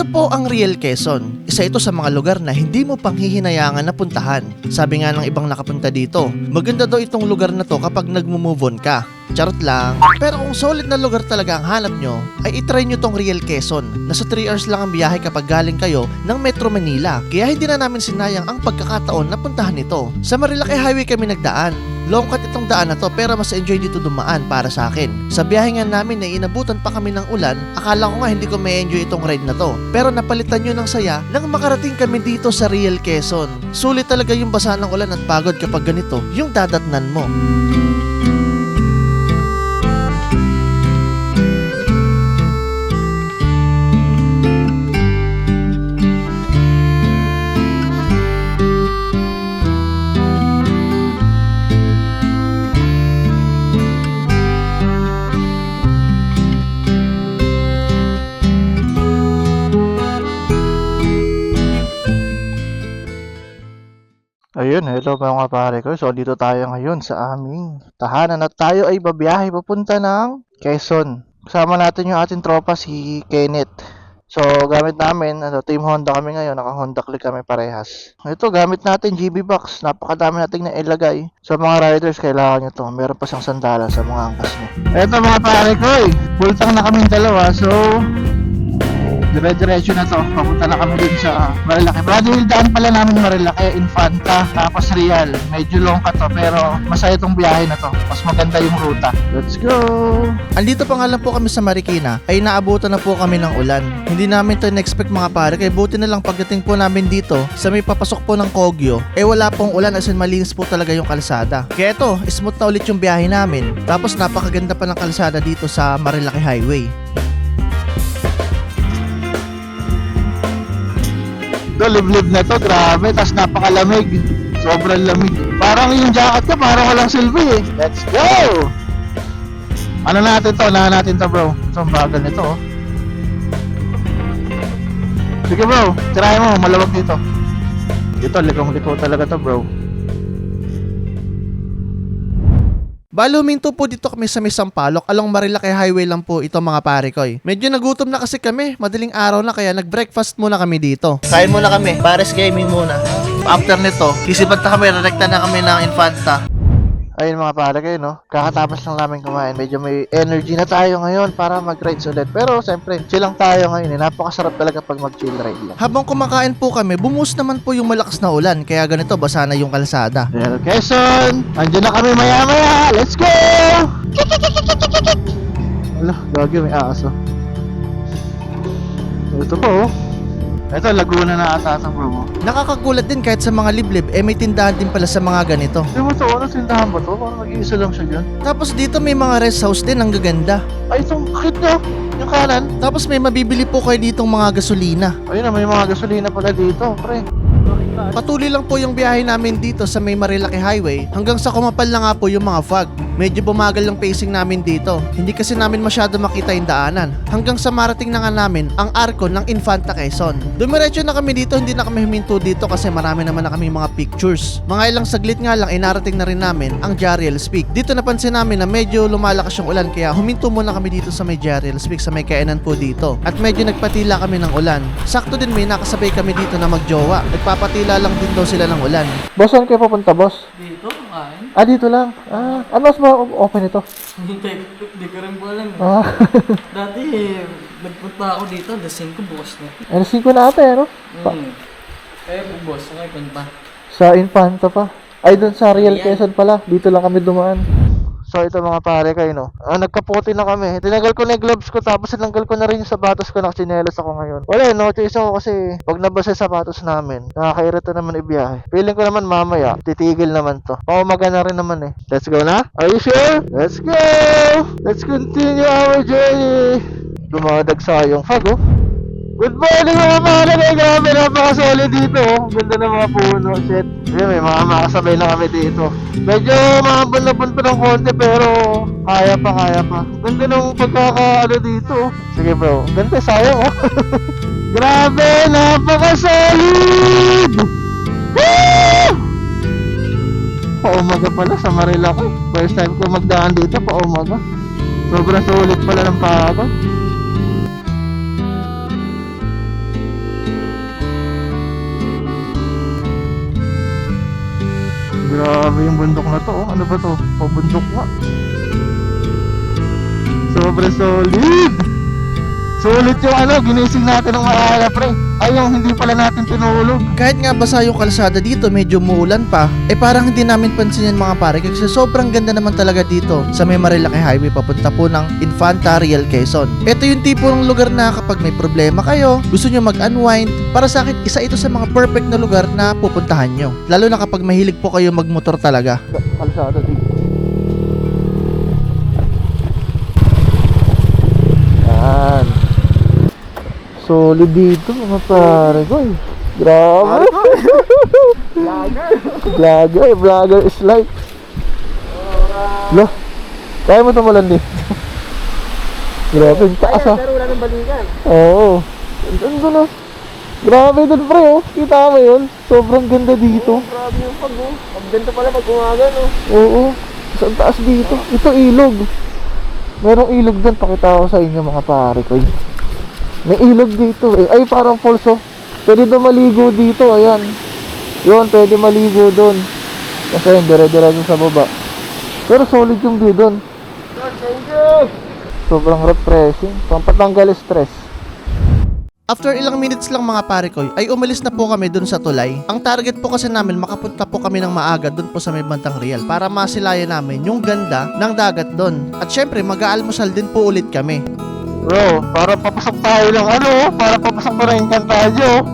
Ito po ang Real Quezon. Isa ito sa mga lugar na hindi mo panghihinayangan na puntahan. Sabi nga ng ibang nakapunta dito, maganda daw itong lugar na to kapag nagmo-move on ka. Charot lang. Pero kung solid na lugar talaga ang hanap nyo, ay itry nyo tong Real Quezon. Nasa 3 hours lang ang biyahe kapag galing kayo ng Metro Manila. Kaya hindi na namin sinayang ang pagkakataon na puntahan ito. Sa Marilaki Highway kami nagdaan. Long cut itong daan na to pero mas enjoy dito dumaan para sa akin. Sa biyahe nga namin na inabutan pa kami ng ulan, akala ko nga hindi ko may enjoy itong ride na to. Pero napalitan nyo ng saya nang makarating kami dito sa Real Quezon. Sulit talaga yung basa ng ulan at pagod kapag ganito, yung dadatnan mo. Ayun, hello mga pare ko. So, dito tayo ngayon sa aming tahanan at tayo ay babiyahe papunta ng Quezon. Kasama natin yung ating tropa si Kenneth. So, gamit namin, ano, Team Honda kami ngayon, naka Honda Click kami parehas. Ito, gamit natin GB Box. Napakadami nating na ilagay. Sa mga riders, kailangan nyo to. Meron pa siyang sandala sa mga angkas niya. Ito mga pare ko eh. Full tank na kaming dalawa. So, dire-diretso na to. Papunta na kami din sa Marilaki. Dahil daan pala namin Marilaki, Infanta, tapos Real. Medyo long ka to, pero masaya tong biyahe na to. Mas maganda yung ruta. Let's go! Andito pa nga lang po kami sa Marikina ay naabutan na po kami ng ulan. Hindi namin to in-expect mga pare kaya buti na lang pagdating po namin dito sa may papasok po ng Kogyo eh wala pong ulan as in malinis po talaga yung kalsada. Kaya ito, smooth na ulit yung biyahe namin. Tapos napakaganda pa ng kalsada dito sa Marilaki Highway. Ito, liblib na to. Grabe. Tapos napakalamig. Sobrang lamig. Parang yung jacket ko, parang walang silbi eh. Let's go! Ano natin to? Unahan natin to bro. Ito ang bagal nito oh. Sige bro, try mo. Malawag dito. Ito, likong-liko talaga to bro. Balo po dito kami sa may Sampaloc, along Marilaki Highway lang po ito mga pare ko eh. Medyo nagutom na kasi kami, madaling araw na kaya nag-breakfast muna kami dito. Kain muna kami, pares gaming muna. After nito, sisipat na kami, rekta na kami ng Infanta. Ayun mga pare kayo, no? Kakatapos lang namin kumain. Medyo may energy na tayo ngayon para mag-rides ulit. Pero, siyempre, chill lang tayo ngayon. Eh. Napakasarap talaga pag mag-chill ride lang. Habang kumakain po kami, bumuhos naman po yung malakas na ulan, kaya ganito basa na yung kalsada. Real Quezon! Andiyan na kami maya-maya! Let's go! Ala, gagi may aso. Ito po, oh. Ito, Laguna na ata ito, bro. Nakakagulat din kahit sa mga liblib, eh may tindahan din pala sa mga ganito. Hindi mo to, ano sindahan ba to? Parang nag-iisa lang siya dyan. Tapos dito may mga rest house din, ang gaganda. Ay, itong kit nyo! Yung kanan. Tapos may mabibili po kayo ditong mga gasolina. Ayun na, may mga gasolina pala dito, pre. Patuloy lang po yung biyahe namin dito sa may Marilaki Highway hanggang sa kumapal na nga po yung mga fog. Medyo bumagal yung pacing namin dito. Hindi kasi namin masyado makita yung daanan. Hanggang sa marating na nga namin ang arko ng Infanta Quezon. Dumiretso na kami dito, hindi na kami huminto dito kasi marami naman na kami mga pictures. Mga ilang saglit nga lang, inarating na rin namin ang Jariel's Peak. Dito napansin namin na medyo lumalakas yung ulan kaya huminto muna kami dito sa may Jariel's Peak sa may kainan po dito. At medyo nagpatila kami ng ulan. Sakto din may nakasabay kami dito na magjowa. Nagpapatila lang din daw sila ng ulan. Boss, saan kayo papunta, boss? Dito. Ah, dito lang. Ah, ano mas ma-open ito? Hindi, hindi ko rin po alam. eh. Ah, Dati, nagpunta ako dito, alas 5 bukas na. ano ko na ate, ano? Pa- Hmm. Kaya po boss, okay punta. Sa Infanta pa. Ay, doon sa Real Quezon pala. Dito lang kami dumaan. So, ito mga pare kayo, no? Ah, nagkaputi na kami. Tinanggal ko na yung gloves ko, tapos tinanggal ko na rin yung sapatos ko. Nakachinelas ako ngayon. Wala, eh, no choice ako kasi pag nabasa yung sapatos namin, nakakairita naman ibiyahe. Feeling ko naman mamaya, titigil naman to. Paumaga na rin naman eh. Let's go na? Are you sure? Let's go! Let's continue our journey! Dumadagsa yung fog, oh. Good morning mga pare! Grabe, napaka-solid dito. oh. Ganda ng mga puno. Shit. Ayun, may mga makasabay na kami dito. Medyo mahabon-labon pa ng konti pero kaya pa, kaya pa. Ganda ng pagkakaano dito. oh. Sige bro, ganda, sayang oh. Grabe, napaka-solid! Paumaga pala sa Marilaki. First time ko magdaan dito, paumaga. Sobrang sulit pala ng pagod. Grabe yung bundok na to. oh. Ano ba to? Pabundok nga. Sobrang solid. Sulit yung ano, ginising natin ng maaga pre. Ay, yung hindi pala natin tinulog. Kahit nga basa yung kalsada dito, medyo muulan pa, eh parang hindi namin pansin yan mga pare kasi sobrang ganda naman talaga dito sa may Marilaki Highway papunta po ng Infanta Real Quezon. Ito yung tipo ng lugar na kapag may problema kayo, gusto nyo mag-unwind, para sa akin isa ito sa mga perfect na lugar na pupuntahan nyo. Lalo na kapag mahilig po kayo magmotor talaga. Kalsada dito. Solid dito mga pare ko eh. Grabe. Vlogger. Vlogger. Vlogger is life. Lah. Kaya mo tumulan dito. Grabe, ang taas ah. Pero wala nang balikan. Oo. Ang doon ah. Grabe doon pre oh. Kita mo yun? Sobrang ganda dito. Grabe yung pag oh. Ang ganda pala pag umaga no. Oo. Sa taas dito. Ito ilog. Merong ilog doon. Pakita ko sa inyo mga pare ko. May ilog dito eh. Ay parang falls oh. Pwede doon maligo dito. Ayan. Yun, pwede maligo doon. Kasi yun, dire-diretso sa baba. Pero solid yung view doon. Thank you! Sobrang refreshing. Pampatanggal stress. After ilang minutes lang mga pare ko, ay umalis na po kami dun sa tulay. Ang target po kasi namin makapunta po kami ng maaga dun po sa may bantang Real para masilayan namin yung ganda ng dagat dun. At syempre mag-aalmusal din po ulit kami. Bro, para papasok tayo ng ano, para papasok pa rin Encantadio.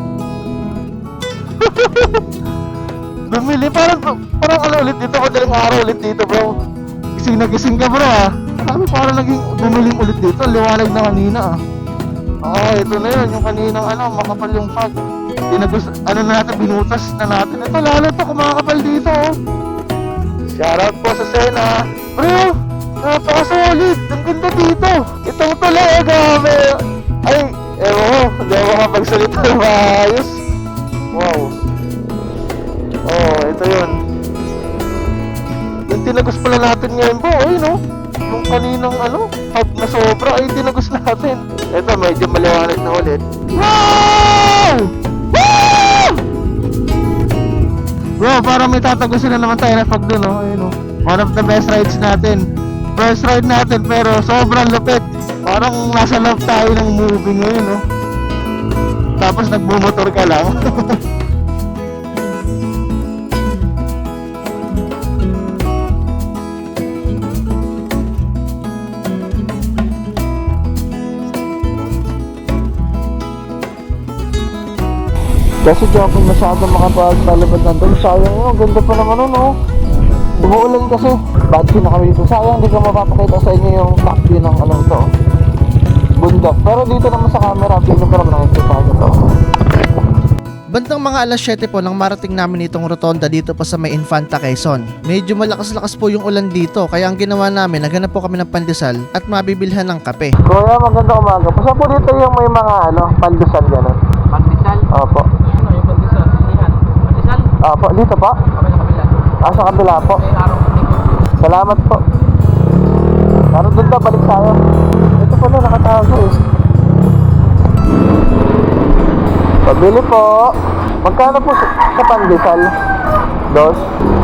Bumili, parang, parang ano ulit dito, madaling araw ulit dito bro. Gising na gising ka bro ah. Sabi parang naging bumiling ulit dito, liwanag na kanina ah. Oo, ito na yun, yung kaninang ano, makapal yung fog. Tinagos, ano na natin, binutas na natin. Ito, lalo to, kumakapal dito oh. Shoutout po sa Sena. Bro, napaka-solid. Ang ganda dito. Itong tulay, eh, grabe. Ay, ewan ko. Hindi ako makapagsalita ng maayos. Wow. Oh, ito yun. Yung tinagos pala natin ngayon po, ay no? Yung kaninang ano, pag na sobra, ay tinagos natin. Ito, medyo maliwanag na ulit. Wow! Wow! Bro, parang may tatagusin na naman tayo na pag dun, oh. Ayun, oh. One of the best rides natin. First ride natin, pero sobrang lupit. Parang nasa love tayo ng movie ngayon, oh. Tapos nagbumotor ka lang. Kasi di ako masyado makapagtalabad nandun. Sayang yun, ganda pa naman nun, oh. Umuulan kasi. Bad view na kami dito. Sayang, di ko mapapakita sa inyo yung top view ng ano to. Bundok. Pero dito naman sa camera, feeling ko naman nakikita nyo to. Bandang mga alas 7 po nang marating namin itong rotonda dito pa sa may Infanta Quezon. Medyo malakas-lakas po yung ulan dito kaya ang ginawa namin, naghanap po kami ng pandesal at mabibilhan ng kape. Kuya, maganda umaga. Basta po dito yung may mga ano, pandesal gano'n. Pandesal? Opo. Ano yung pandesal? Pandesal? Opo, dito po. Kabila. Ah, sa kabila po. Salamat po. Tara doon daw, balik tayo. Ito pala, nakatago eh. Pabili po. Magkano po sa, sa pandesal? Dos?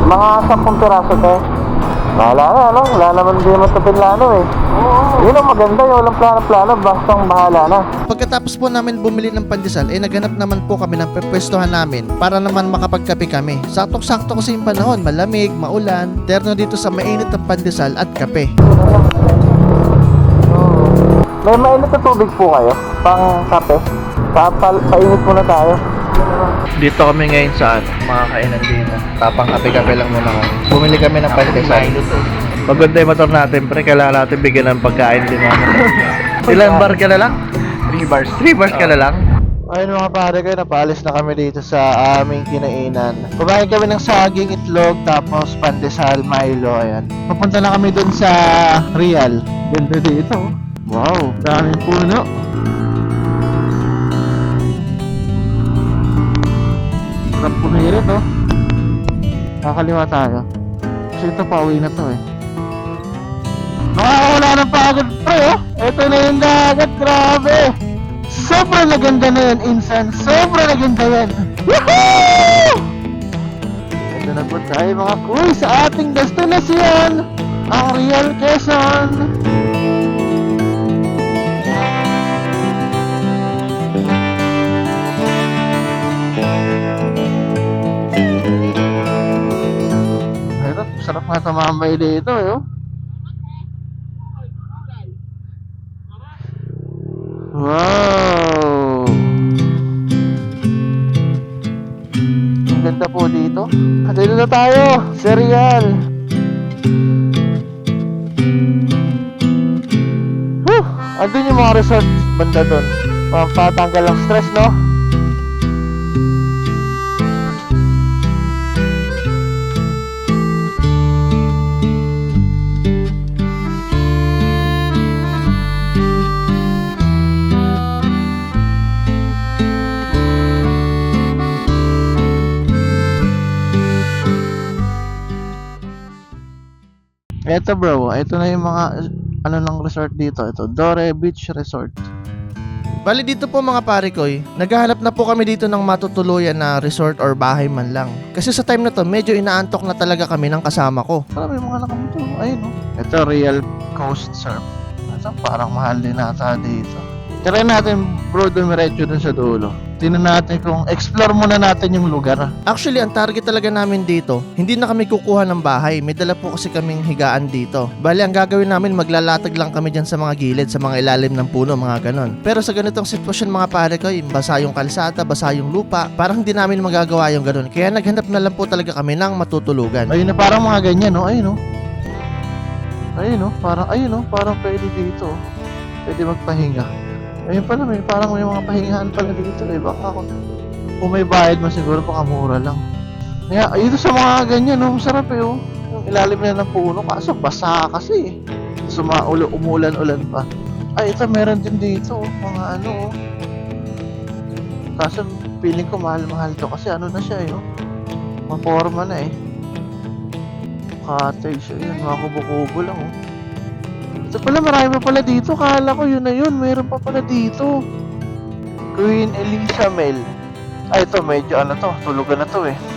Mga 10 piraso te. Wala na, ano? Wala naman din matapin lano eh. Oo. Yun ang maganda, yung walang plano-plano, bastang bahala na. Pagkatapos po namin bumili ng pandesal, eh naghanap naman po kami ng pepwestuhan namin para naman makapagkape kami. Sakto-sakto kasi yung panahon, malamig, maulan, terno dito sa mainit ng pandesal at kape. May mainit na tubig po kayo? Pang kape? Papal, painit muna tayo. Dito kami ngayon sa ano, mga kainan dito. Tapang kape-kape lang muna kami. Bumili kami ng pandesal. Maganda yung motor natin, pre. Kailangan natin bigyan ng pagkain din naman. Ilan bar ka na lang? 3 bars. 3 bars ka na lang? Ayun mga pare ko, napaalis na kami dito sa aming kinainan. Kumain kami ng saging, itlog, tapos pandesal, Milo, ayan. Papunta na kami dun sa Real. Ganda dito. Wow, daming puno. Sarap pumirit oh. Kakaliwa tayo. Kasi ito pauwi na to eh. Nakakawala ng pagod pre oh. Ito na yung dagat, grabe. Sobrang naganda na yan, Insan. Sobrang naganda yan. Woohoo! Ito na po tayo mga kuy sa ating destinasyon, ang Real Quezon. Sarap nga tumambay dito eh. oh. Wow! Ang ganda po dito. Dito na tayo, serial. Whew! Andun yung mga resort banda doon. Pampatanggal ng stress, no? Eto bro, ito na yung mga ano ng resort dito. Ito, Dore Beach Resort. Bali dito po mga pare ko, eh, naghahanap na po kami dito ng matutuluyan na resort or bahay man lang. Kasi sa time na to, medyo inaantok na talaga kami ng kasama ko. Marami mga nakamotor. Ayun, no? Ito, Real Coast Surf. Ito, parang mahal din nata dito. Try natin, bro, dumiretso dun sa dulo. Tingnan natin kung explore muna natin yung lugar. Actually, ang target talaga namin dito, hindi na kami kukuha ng bahay. May dala po kasi kaming higaan dito. Bali, ang gagawin namin, maglalatag lang kami dyan sa mga gilid, sa mga ilalim ng puno, mga ganon. Pero sa ganitong sitwasyon mga pare ko, basa yung kalsada, basa yung lupa, parang hindi namin magagawa yung ganon. Kaya naghanap na lang po talaga kami ng matutulugan. Ayun na, parang mga ganyan, no? Ayun, no? Ayun, no? Parang, ayun, no? Parang pwede dito. Pwede magpahinga. Ayun pala, may parang may mga pahingahan pala dito. Eh, baka ako, kung may bayad mo siguro, baka mura lang. Kaya, ayun sa mga ganyan, no? Masarap eh, oh. Yung ilalim na ng puno, kaso basa kasi eh. Suma, ulo, umulan-ulan pa. Ay, ito, meron din dito, oh. Mga ano, oh. Kaso, feeling ko mahal-mahal to kasi ano na siya, eh, oh. Maporma na eh. Cottage, ayun, mga kubo-kubo lang, oh. Ito pala, marami pa pala dito. Kala ko yun na yun. Mayroon pa pala dito. Queen Elizabeth. Ay, ito, medyo ano to. Tulugan na to eh.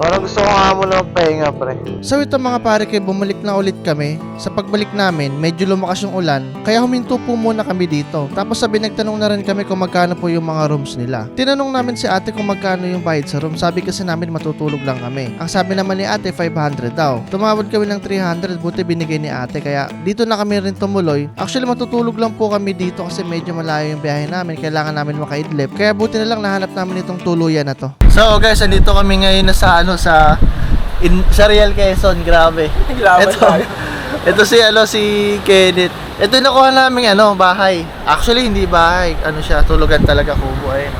Parang gusto ko nga muna magpahinga, pre. So ito mga pare kayo, bumalik na ulit kami. Sa pagbalik namin, medyo lumakas yung ulan, kaya huminto po muna kami dito. Tapos sabi nagtanong na rin kami kung magkano po yung mga rooms nila. Tinanong namin si ate kung magkano yung bayad sa room. Sabi kasi namin matutulog lang kami. Ang sabi naman ni ate, 500 daw. Tumawad kami ng 300, buti binigay ni ate. Kaya dito na kami rin tumuloy. Actually matutulog lang po kami dito kasi medyo malayo yung biyahe namin. Kailangan namin makaidlip. Kaya buti na lang nahanap namin itong tuluyan na to. So guys, andito kami ngayon sa ano sa in, sa Real Quezon, grabe. Ito, ito si ano si Kenneth. Ito yung nakuha namin ano, bahay. Actually hindi bahay, ano siya, tulugan talaga kubo ayun.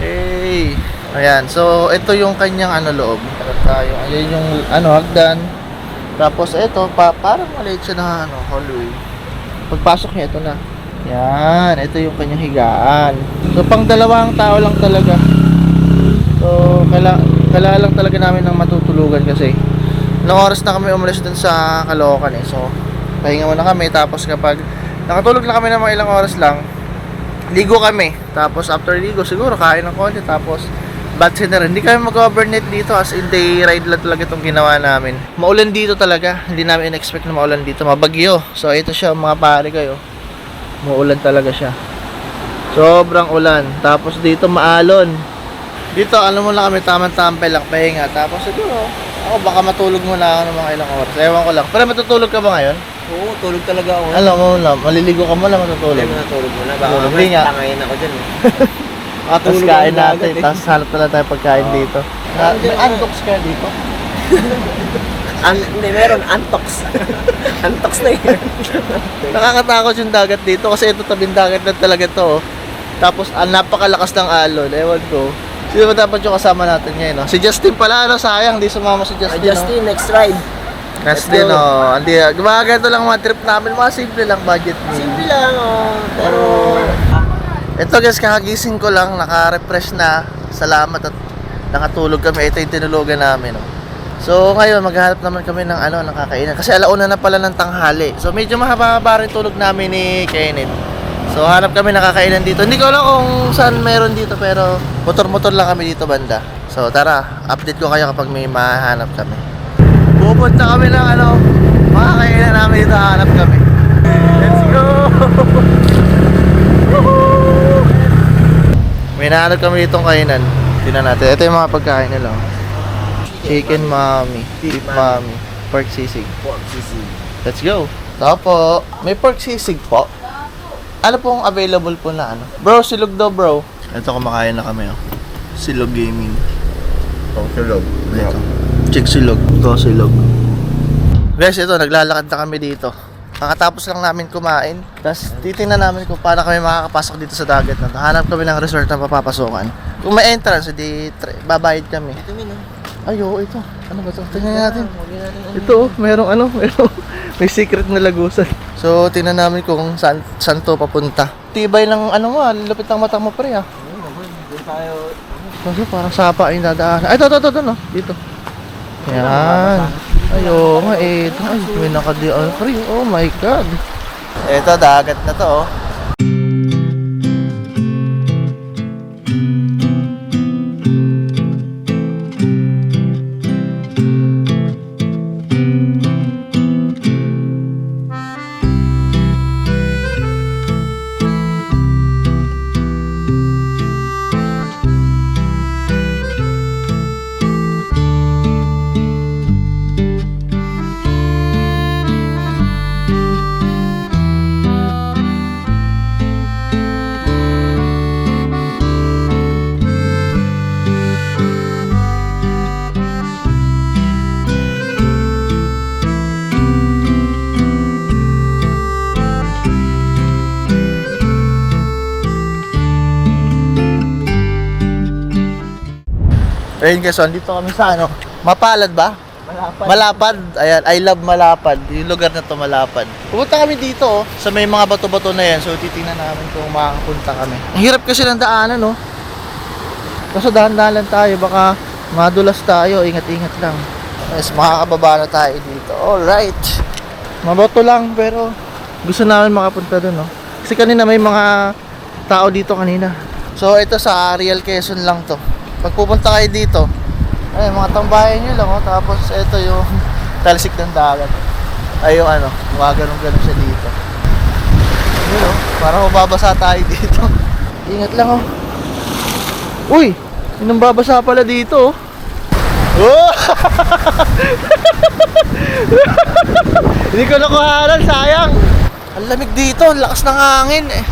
Hey. Ayan, so ito yung kanyang ano loob. Tara tayo. Ayan yung ano hagdan. Tapos ito pa parang maliit siya na ano, hallway. Pagpasok niya ito na. Yan, ito yung kanyang higaan. So pang dalawang tao lang talaga. So, kaila, kailangan lang talaga namin ng matutulugan kasi Ilang oras na kami umalis dun sa Caloocan eh. So, pahinga muna kami. Tapos kapag nakatulog na kami ng mga ilang oras lang, ligo kami. Tapos after ligo, siguro kain ng konti. Tapos, batsin na rin. Hindi kami mag-overnight dito as in day ride lang talaga itong ginawa namin. Maulan dito talaga. Hindi namin in-expect na maulan dito. Mabagyo. So, ito siya mga pare kayo. Maulan talaga siya. Sobrang ulan. Tapos dito maalon. Dito, ano mo lang kami, tamang tampay lang, pahinga. Tapos siguro, ako baka matulog muna ako ng mga ilang oras. Ewan ko lang. Pero matutulog ka ba ngayon? Oo, tulog talaga ako. Alam mo lang, maliligo ka muna matutulog. Hindi mo natulog muna. Baka Tulog, mamaya di nga. tangayin ako dyan eh. Tapos Tulog kain natin. agad eh. Tapos hanap na lang tayo pagkain dito. Na, may antox ka dito. An hindi, meron. Antox. Antox na yun. Nakakatakot yung dagat dito kasi ito tabing dagat na talaga to. oh. Tapos ang napakalakas ng alon. Ewan ko. Sino ba dapat yung kasama natin ngayon? No? Si Justin pala, ano, sayang, di sumama si Ah, Justin. Justin, next ride. Next Let's din, go. oh. Hindi, gumaganto lang mga trip namin. Mga simple lang budget meal. Simple lang, oh. Pero... Ito guys, kakagising ko lang, naka-refresh na. Salamat at nakatulog kami. Ito yung tinulugan namin. Oh. So ngayon, maghanap naman kami ng ano, ng kakainan. Kasi alauna na pala ng tanghali. So medyo mahaba-haba rin tulog namin ni Kenneth. So hanap kami nakakainan dito. Hindi ko alam kung saan meron dito pero motor-motor lang kami dito banda. So tara, update ko kayo kapag may mahanap kami. Pupunta kami ng ano, makakainan namin dito hanap kami. Let's go! May nahanap kami ditong kainan. Tingnan natin. Ito yung mga pagkain nila. Chicken mommy, beef mommy, pork sisig. Pork sisig. Let's go. Ito po. May pork sisig po. Ano pong available po na ano? Bro, silog daw bro. Ito kumakain na kami oh. Silog gaming. Oh, tulog. Ito. Chick silog. Ito silog. Guys, ito naglalakad na kami dito. Kakatapos lang namin kumain. Tapos titingnan namin kung paano kami makakapasok dito sa dagat na. Hanap kami ng resort na papapasokan. Kung may entrance, hindi tra- babayad kami. Ito min, oh. Ay, oo, ito. Ano ba ito? Tingnan natin. Ito, oh, merong ano, merong may secret na lagusan. So, tingnan namin kung saan, saan to papunta. Tibay ng ano mo, lupit ng mata mo pre ah. Doon tayo. Kasi parang sapa yung dadaan. Ay, ito, ito, ito, no? Dito. Yan. Ay, oo nga eh. Ay, may nakadian pre. Oh my God. Ito, dagat na to, oh. Ayun guys, so, andito kami sa ano? Mapalad ba? Malapad. Malapad. Ayan, I love Malapad. Yung lugar na to Malapad. Pupunta kami dito, oh, sa may mga bato-bato na yan. So, titingnan namin kung makakapunta kami. Ang hirap kasi ng daanan, no? Kaso dahan-dahan lang tayo. Baka madulas tayo. Ingat-ingat lang. Yes, makakababa na tayo dito. Alright. Mabato lang, pero gusto namin makapunta dun, no? Kasi kanina may mga tao dito kanina. So, ito sa Ariel Quezon lang to. Pag pupunta kayo dito, ay, mga tambayan nyo lang, oh. Tapos, ito yung talsik ng dagat. Ay, yung ano, mga ganun-ganun siya dito. Yun, oh. Parang mababasa tayo dito. Ingat lang, oh. Uy! Sinong babasa pala dito, oh. Oh! Hindi ko nakuhanan, sayang. Ang lamig dito, ang lakas ng hangin eh.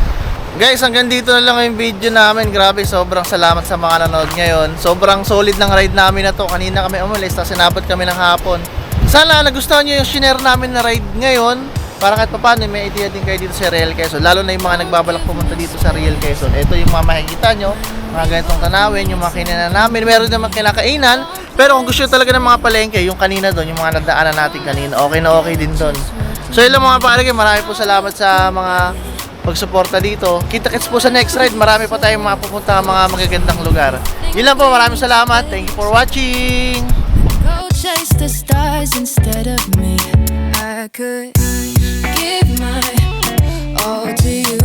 Guys, hanggang dito na lang yung video namin. Grabe, sobrang salamat sa mga nanood ngayon. Sobrang solid ng ride namin na to. Kanina kami umalis, tapos sinabot kami ng hapon. Sana nagustuhan nyo yung shinare namin na ride ngayon. Para kahit paano, may idea din kayo dito sa Real Quezon. Lalo na yung mga nagbabalak pumunta dito sa Real Quezon. Ito yung mga makikita nyo, mga ganitong tanawin, yung mga kinanan namin. Meron naman kinakainan. Pero kung gusto talaga ng mga palengke, yung kanina doon, yung mga nadaanan natin kanina, okay na okay din doon. So yun lang mga palengke, marami po salamat sa mga pagsuporta dito. Kita-kits po sa next ride. Marami pa tayong mapupunta mga magagandang lugar. Yun lang po. Maraming salamat. Thank you for watching. Go chase the stars instead of me. I could give my all to you.